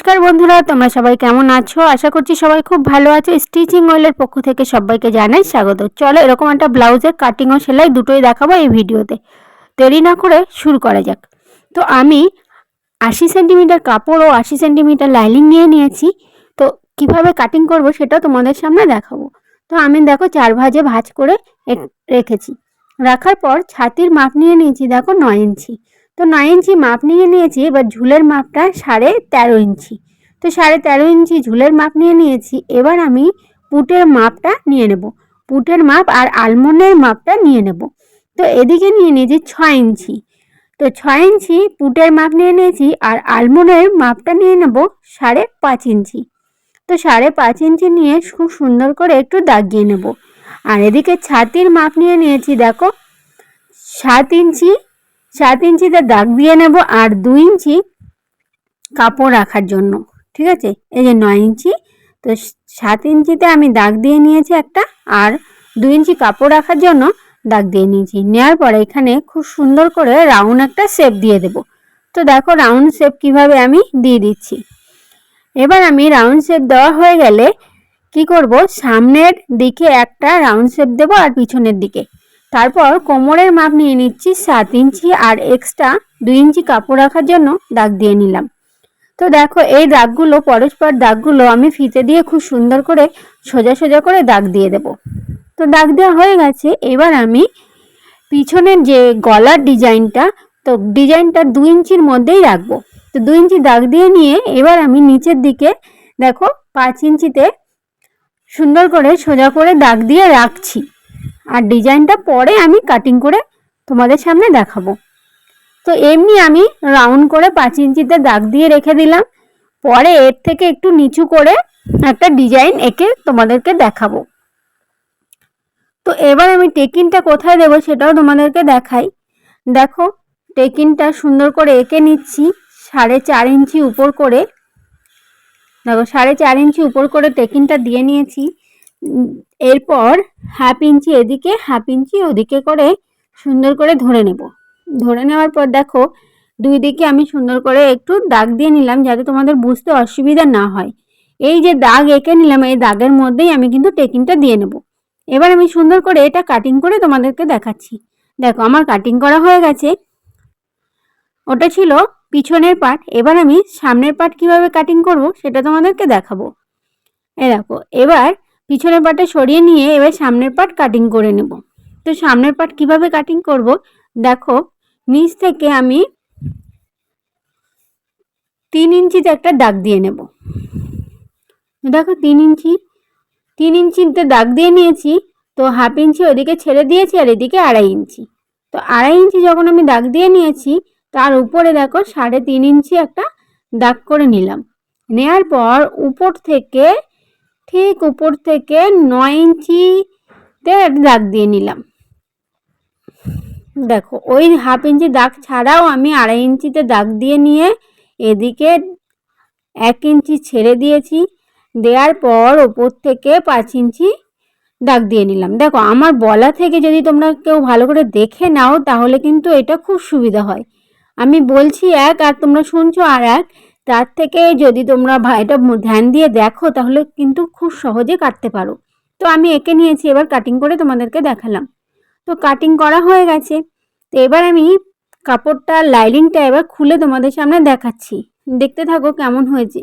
নমস্কার বন্ধুরা, তোমরা সবাই কেমন আছো? আশা করছি সবাই খুব ভালো আছো। স্টিচিং ওয়েলের পক্ষ থেকে সবাইকে জানাই স্বাগত। চলো এরকম একটা ব্লাউজের কাটিং ও সেলাই দুটোই দেখাবো এই ভিডিওতে। দেরি না করে শুরু করা যাক। তো আমি আশি সেন্টিমিটার কাপড় ও আশি সেন্টিমিটার লাইনিং নিয়ে নিয়েছি। তো কীভাবে কাটিং করব সেটা তোমাদের সামনে দেখাবো। তো আমি দেখো চার ভাজে ভাজ করে রেখেছি। রাখার পর ছাতির মাপ নিয়ে নিয়েছি দেখো নয় ইঞ্চি। তো নয় ইঞ্চি মাপ নিয়ে নিয়েছি, এবার ঝুলের মাপটা সাড়ে তেরো ইঞ্চি। তো সাড়ে তেরো ইঞ্চি ঝুলের মাপ নিয়ে নিয়েছি, এবার আমি পুটের মাপটা নিয়ে নেব। পুটের মাপ আর আলমন্ডের মাপটা নিয়ে নেব। তো এদিকে নিয়ে নিয়েছি ছয় ইঞ্চি। তো ছয় ইঞ্চি পুটের মাপ নিয়ে নিয়েছি আর আলমন্ডের মাপটা নিয়ে নেব সাড়ে পাঁচ ইঞ্চি। তো সাড়ে পাঁচ ইঞ্চি নিয়ে খুব সুন্দর করে একটু দাগিয়ে নেব। আর এদিকে ছাতির মাপ নিয়ে নিয়েছি, দেখো, সাত ইঞ্চি সাত ইঞ্চিতে দাগ দিয়ে নেব আর দু ইঞ্চি কাপড় রাখার জন্য, ঠিক আছে? এই যে নয় ইঞ্চি, তো সাত ইঞ্চিতে আমি দাগ দিয়ে নিয়েছি একটা আর দু ইঞ্চি কাপড় রাখার জন্য দাগ দিয়ে নিয়েছি। নেওয়ার পরে এখানে খুব সুন্দর করে রাউন্ড একটা শেপ দিয়ে দেব। তো দেখো রাউন্ড শেপ কীভাবে আমি দিয়ে দিচ্ছি। এবার আমি রাউন্ড শেপ দেওয়া হয়ে গেলে কি করব? সামনের দিকে একটা রাউন্ড শেপ দেবো আর পিছনের দিকে। তারপর কোমরের মাপ নিয়ে নিচ্ছি সাত ইঞ্চি আর এক্সট্রা দুই ইঞ্চি কাপড় রাখার জন্য দাগ দিয়ে নিলাম। তো দেখো, এই দাগগুলো, পরস্পর দাগগুলো আমি ফিতে দিয়ে খুব সুন্দর করে সোজা সোজা করে দাগ দিয়ে দেব। তো দাগ দেওয়া হয়ে গেছে। এবার আমি পিছনের যে গলার ডিজাইনটা, তো ডিজাইনটা দু ইঞ্চির মধ্যেই রাখব। তো দু ইঞ্চি দাগ দিয়ে নিয়ে এবার আমি নিচের দিকে দেখো, পাঁচ ইঞ্চিতে সুন্দর করে সোজা করে দাগ দিয়ে রাখছি। আর ডিজাইনটা পরে আমি কাটিং করে তোমাদের সামনে দেখাবো। তো এমনি আমি রাউন্ড করে পাঁচ ইঞ্চিতে দাগ দিয়ে রেখে দিলাম। পরে এর থেকে একটু নিচু করে একটা ডিজাইন এঁকে তোমাদেরকে দেখাবো। তো এবার আমি টেকিনটা কোথায় দেবো সেটাও তোমাদেরকে দেখাই। দেখো, টেকিনটা সুন্দর করে এঁকে নিচ্ছি সাড়ে চার ইঞ্চি উপর করে। দেখো, সাড়ে চার ইঞ্চি উপর করে টেকিনটা দিয়ে নিয়েছি। এরপর হাফ ইঞ্চি এদিকে, হাফ ইঞ্চি ওদিকে করে সুন্দর করে ধরে নেব। ধরে নেওয়ার পর দেখো, দুই দিকে আমি সুন্দর করে একটু দাগ দিয়ে নিলাম যাতে তোমাদের বুঝতে অসুবিধা না হয়। এই যে দাগ এঁকে নিলাম, এই দাগের মধ্যেই আমি কিন্তু টেকিংটা দিয়ে নেব। এবার আমি সুন্দর করে এটা কাটিং করে তোমাদেরকে দেখাচ্ছি। দেখো, আমার কাটিং করা হয়ে গেছে। ওটা ছিল পিছনের পার্ট এবার আমি সামনের পার্ট কীভাবে কাটিং করব সেটা তোমাদেরকে দেখাবো। এ দেখো, এবার পিছনের পাটটা সরিয়ে নিয়ে এবার সামনের পাট কাটিং করে নেব। তো সামনের পাট কীভাবে কাটিং করব? দেখো, নিচ থেকে আমি তিন ইঞ্চিতে একটা দাগ দিয়ে নেব। দেখো, তিন ইঞ্চি, তিন ইঞ্চিতে দাগ দিয়ে নিয়েছি, তো হাফ ইঞ্চি ওদিকে ছেড়ে দিয়েছি আর এদিকে আড়াই ইঞ্চি। তো আড়াই ইঞ্চি যখন আমি দাগ দিয়ে নিয়েছি, তার উপরে দেখো, সাড়ে তিন ইঞ্চি একটা দাগ করে নিলাম। নেয়ার পর উপর থেকে ঠিক উপর থেকে নয় ইঞ্চিতে দাগ দিয়ে নিলাম। দেখো, ওই হাফ ইঞ্চি দাগ ছাড়াও আমি আড়াই ইঞ্চিতে দাগ দিয়ে নিয়ে এদিকে এক ইঞ্চি ছেড়ে দিয়েছি। দেওয়ার পর ওপর থেকে পাঁচ ইঞ্চি দাগ দিয়ে নিলাম। দেখো, আমার বলা থেকে যদি তোমরা কেউ ভালো করে দেখে নাও, তাহলে কিন্তু এটা খুব সুবিধা হয়। আমি বলছি এক আর তোমরা শুনছো আর এক। তার থেকে যদি তোমরা ভা- এটা ধ্যান দিয়ে দেখো, তাহলে কিন্তু খুব সহজে কাটতে পারো। তো আমি এঁকে নিয়েছি, এবার কাটিং করে তোমাদেরকে দেখালাম। তো কাটিং করা হয়ে গেছে। তো এবার আমি কাপড়টা লাইনিংটা এবার খুলে তোমাদের সামনে দেখাচ্ছি। দেখতে থাকো কেমন হয়েছে।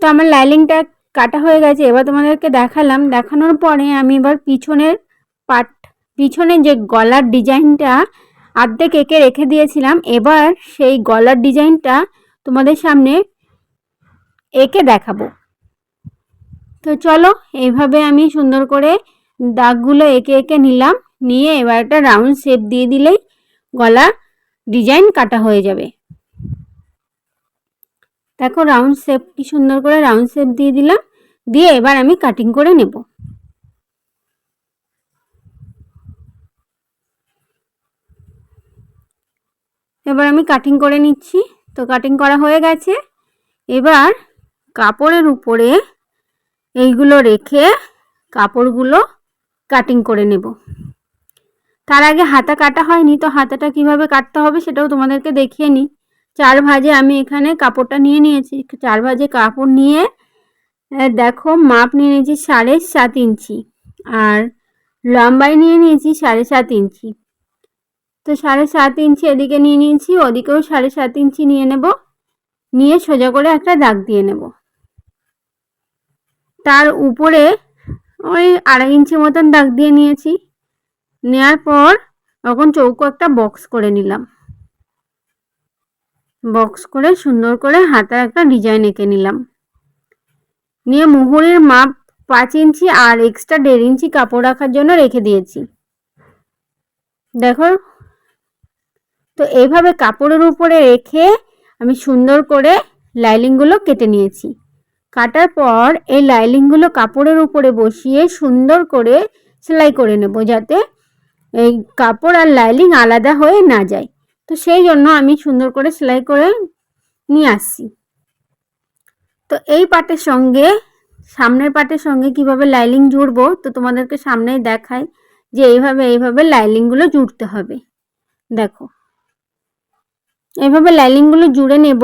তো আমার লাইনিংটা কাটা হয়ে গেছে, এবার তোমাদেরকে দেখালাম। দেখানোর পরে আমি এবার পিছনের পাট পিছনে যে গলার ডিজাইনটা আর্ধেক এঁকে রেখে দিয়েছিলাম। এবার সেই গলার ডিজাইনটা তোমাদের সামনে এঁকে দেখাবো। তো চলো, এইভাবে আমি সুন্দর করে দাগগুলো এঁকে এঁকে নিলাম। নিয়ে এবার একটা রাউন্ড শেপ দিয়ে দিলেই গলা ডিজাইন কাটা হয়ে যাবে। দেখো, রাউন্ড শেপ কি সুন্দর করে রাউন্ড শেপ দিয়ে দিলাম। দিয়ে এবার আমি কাটিং করে নেব। এবার আমি কাটিং করে নিচ্ছি। তো কাটিং করা হয়ে গেছে। এবার কাপড়ের উপরে এইগুলো রেখে কাপড়গুলো কাটিং করে নেব। তার আগে হাতা কাটা হয়নি, তো হাতাটা কীভাবে কাটতে হবে সেটাও তোমাদেরকে দেখিয়ে নিই। চার ভাজে আমি এখানে কাপড়টা নিয়ে নিয়েছি। চার ভাজে কাপড় নিয়ে দেখো মাপ নিয়ে নিয়েছি সাড়ে সাত ইঞ্চি। আর লম্বাই নিয়ে নিয়েছি সাড়ে সাত ইঞ্চি। তো সাড়ে সাত ইঞ্চি এদিকে নিয়ে নিয়েছি, ওদিকেও সাড়ে সাত ইঞ্চি নিয়ে নেব। নিয়ে সোজা করে একটা দাগ দিয়ে নেব। তার উপরে ওই আড়াই ইঞ্চি মতন দাগ দিয়ে নিয়েছি। নেওয়ার পর তখন চৌকো একটা বক্স করে নিলাম। বক্স করে সুন্দর করে হাতার একটা ডিজাইন এঁকে নিলাম। নিয়ে মুহুরের মাপ পাঁচ ইঞ্চি আর এক্সট্রা দেড় ইঞ্চি কাপড় রাখার জন্য রেখে দিয়েছি। দেখো তো এইভাবে কাপড়ের উপরে রেখে আমি সুন্দর করে লাইলিংগুলো কেটে নিয়েছি। কাটার পর এই লাইলিংগুলো কাপড়ের উপরে বসিয়ে সুন্দর করে সেলাই করে নেব যাতে এই কাপড় আর লাইলিং আলাদা হয়ে না যায়। তো সেই জন্য আমি সুন্দর করে সেলাই করে নিয়ে আসছি। তো এই পাটের সঙ্গে, সামনের পাটের সঙ্গে কীভাবে লাইলিং জুড়বো, তো তোমাদেরকে সামনেই দেখাই যে এইভাবে এইভাবে লাইলিংগুলো জুড়তে হবে। দেখো। এইভাবে লাইনিংগুলো জুড়ে নেব,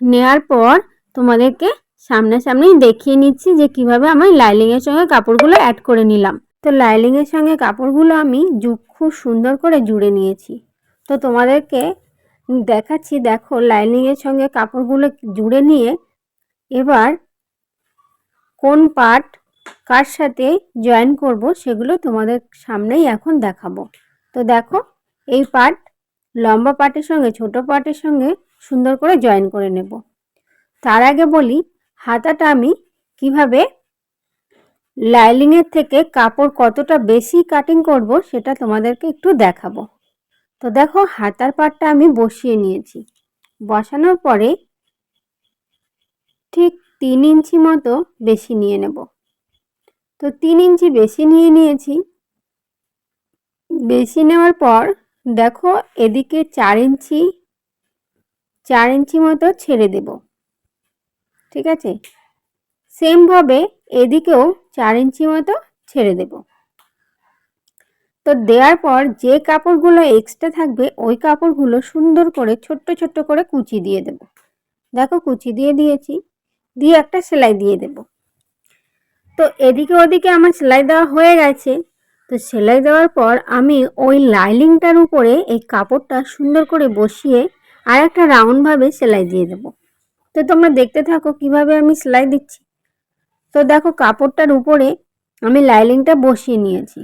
নেয়ার পর তোমাদেরকে সামনাসামনি দেখিয়ে নিচ্ছি যে কীভাবে আমি লাইলিংয়ের সঙ্গে কাপড়গুলো অ্যাড করে নিলাম। তো লাইলিংয়ের সঙ্গে কাপড়গুলো আমি খুব সুন্দর করে জুড়ে নিয়েছি। তো তোমাদেরকে দেখাচ্ছি, দেখো লাইনিংয়ের সঙ্গে কাপড়গুলো জুড়ে নিয়ে এবার কোন পার্ট কার সাথে জয়েন করব সেগুলো তোমাদের সামনেই এখন দেখাবো। তো দেখো, এই পার্ট লম্বা পার্টের সঙ্গে, ছোট পার্টের সঙ্গে সুন্দর করে জয়েন করে নেব। তার আগে বলি, হাতাটা আমি কীভাবে লাইলিংয়ের থেকে কাপড় কতটা বেশি কাটিং করব সেটা তোমাদেরকে একটু দেখাবো। তো দেখো, হাতার পাটটা আমি বসিয়ে নিয়েছি। বসানোর পরে ঠিক তিন ইঞ্চি মতো বেশি নিয়ে নেব। তো তিন ইঞ্চি বেশি নিয়ে নিয়েছি। বেশি নেওয়ার পর দেখো এদিকে চার ইঞ্চি চার ইঞ্চি মতো ছেড়ে দেব। ঠিক আছে? সেমভাবে এদিকেও চার ইঞ্চি মতো ছেড়ে দেব। তো দেওয়ার পর যে কাপড়গুলো এক্সট্রা থাকবে, ওই কাপড়গুলো সুন্দর করে, ছোট্ট ছোট্ট করে কুচি দিয়ে দেব। দেখো কুচি দিয়ে দিয়েছি। দিয়ে একটা সেলাই দিয়ে দেব। তো এদিকে ওদিকে আমার সেলাই দেওয়া হয়ে গেছে। তো সেলাই দেওয়ার পর আমি ওই লাইলিংটার উপরে এই কাপড়টা সুন্দর করে বসিয়ে আর একটা রাউন্ডভাবে সেলাই দিয়ে দেব। তো তোমরা দেখতে থাকো কীভাবে আমি সেলাই দিচ্ছি। তো দেখো কাপড়টার উপরে আমি লাইলিংটা বসিয়ে নিয়েছি।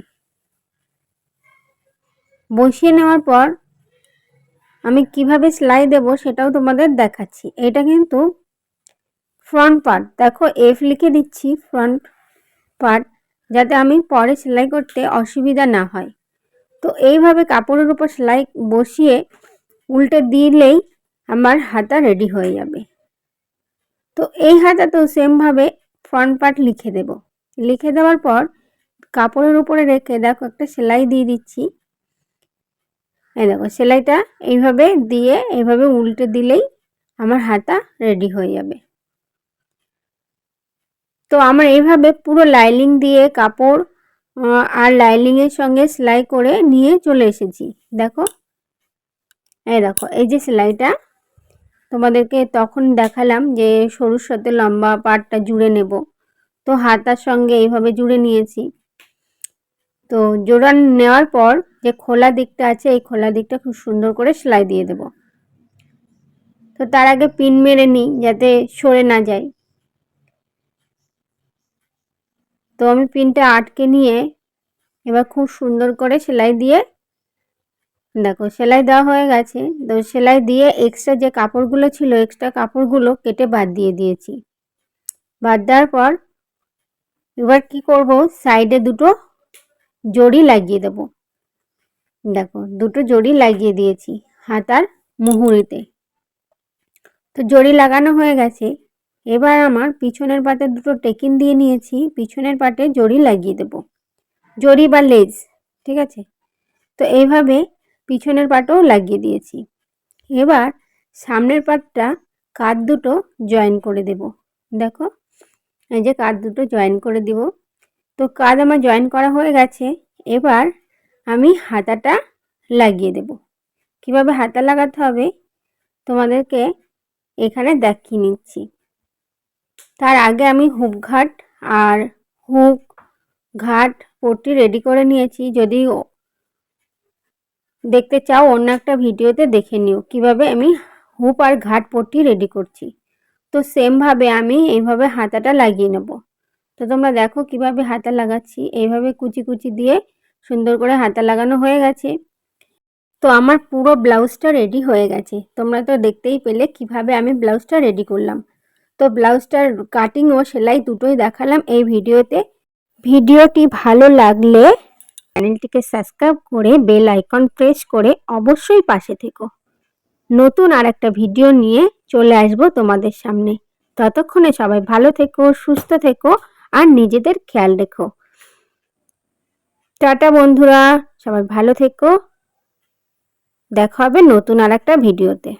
বসিয়ে নেওয়ার পর আমি কীভাবে সেলাই দেব সেটাও তোমাদের দেখাচ্ছি। এটা কিন্তু ফ্রন্ট পার্ট দেখো এফ লিখে দিচ্ছি ফ্রন্ট পার্ট যাতে আমি পরে সেলাই করতে অসুবিধা না হয়। তো এইভাবে কাপড়ের উপর সেলাই বসিয়ে উল্টে দিলেই আমার হাতা রেডি হয়ে যাবে। তো এই হাতাতেও সেমভাবে ফ্রন্ট পার্ট লিখে দেব। লিখে দেওয়ার পর কাপড়ের উপরে রেখে দেখো একটা সেলাই দিয়ে দিচ্ছি। এই দেখো সেলাইটা এইভাবে দিয়ে এইভাবে উল্টে দিলেই আমার হাতা রেডি হয়ে যাবে। তো আমার এইভাবে পুরো লাইলিং দিয়ে কাপড় আর লাইলিংয়ের সঙ্গে সেলাই করে নিয়ে চলে এসেছি। দেখো, এই দেখো, এই যে সেলাইটা, তোমাদেরকে তখন দেখালাম যে সরুর সাথে লম্বা পাটটা জুড়ে নেব। তো হাতার সঙ্গে এইভাবে জুড়ে নিয়েছি। তো জোড়া নেওয়ার পর যে খোলা দিকটা আছে, এই খোলা দিকটা খুব সুন্দর করে সেলাই দিয়ে দেব। তো তার আগে পিন মেরে নিই যাতে সরে না যায়। তো আমি পিনটা আটকে নিয়ে এবার খুব সুন্দর করে সেলাই দিয়ে, দেখো সেলাই দেওয়া হয়ে গেছে। তো সেলাই দিয়ে এক্সট্রা যে কাপড়গুলো ছিল এক্সট্রা কাপড়গুলো কেটে বাদ দিয়ে দিয়েছি। বাদ দেওয়ার পর এবার কি করব? সাইডে দুটো জড়ি লাগিয়ে দেব। দেখো দুটো জড়ি লাগিয়ে দিয়েছি হাতার মুহুরিতে। তো জড়ি লাগানো হয়ে গেছে। এবার আমার পিছনের পাটে দুটো টেকিন দিয়ে নিয়েছি, পিছনের পাটে জড়ি লাগিয়ে দেব। জড়ি বা লেজ, ঠিক আছে? তো এইভাবে পিছনের পাটেও লাগিয়ে দিয়েছি। এবার সামনের পাটটা কাত দুটো জয়েন করে দেব। দেখো, এই যে কাত দুটো জয়েন করে দিব। তো কাজ আমার জয়েন করা হয়ে গেছে, এবার আমি হাতাটা লাগিয়ে দেব। কীভাবে হাতা লাগাতে হবে? তোমাদেরকে এখানে দেখিয়ে নিচ্ছি। তার আগে আমি হুক ঘাট আর হুক ঘাট পট্টি রেডি করে নিয়েছি। যদি দেখতে চাও, অন্য একটা ভিডিওতে দেখে নিও। কীভাবে আমি হুপ আর ঘাট পট্টি রেডি করছি। তো সেমভাবে আমি এইভাবে হাতাটা লাগিয়ে নেব। তো তোমরা দেখো কীভাবে হাতা লাগাচ্ছি। এইভাবে কুচি কুচি দিয়ে সুন্দর করে হাতা লাগানো হয়ে গেছে। তো আমার পুরো ব্লাউজটা রেডি হয়ে গেছে। তোমরা তো দেখতেই পেলে কীভাবে আমি ব্লাউজটা রেডি করলাম। তো ব্লাউজটার কাটিং ও সেলাই দুটোই দেখালাম এই ভিডিওতে। ভিডিওটি ভালো লাগলে চ্যানেলটিকে সাবস্ক্রাইব করে বেল আইকন প্রেস করে অবশ্যই পাশে থেকো। নতুন আর একটা ভিডিও নিয়ে চলে আসব তোমাদের সামনে। ততক্ষণে সবাই ভালো থেকো, সুস্থ থেকো আর নিজেদের খেয়াল রেখো। টাটা বন্ধুরা, সবাই ভালো থেকো। দেখা হবে নতুন আর একটা ভিডিওতে।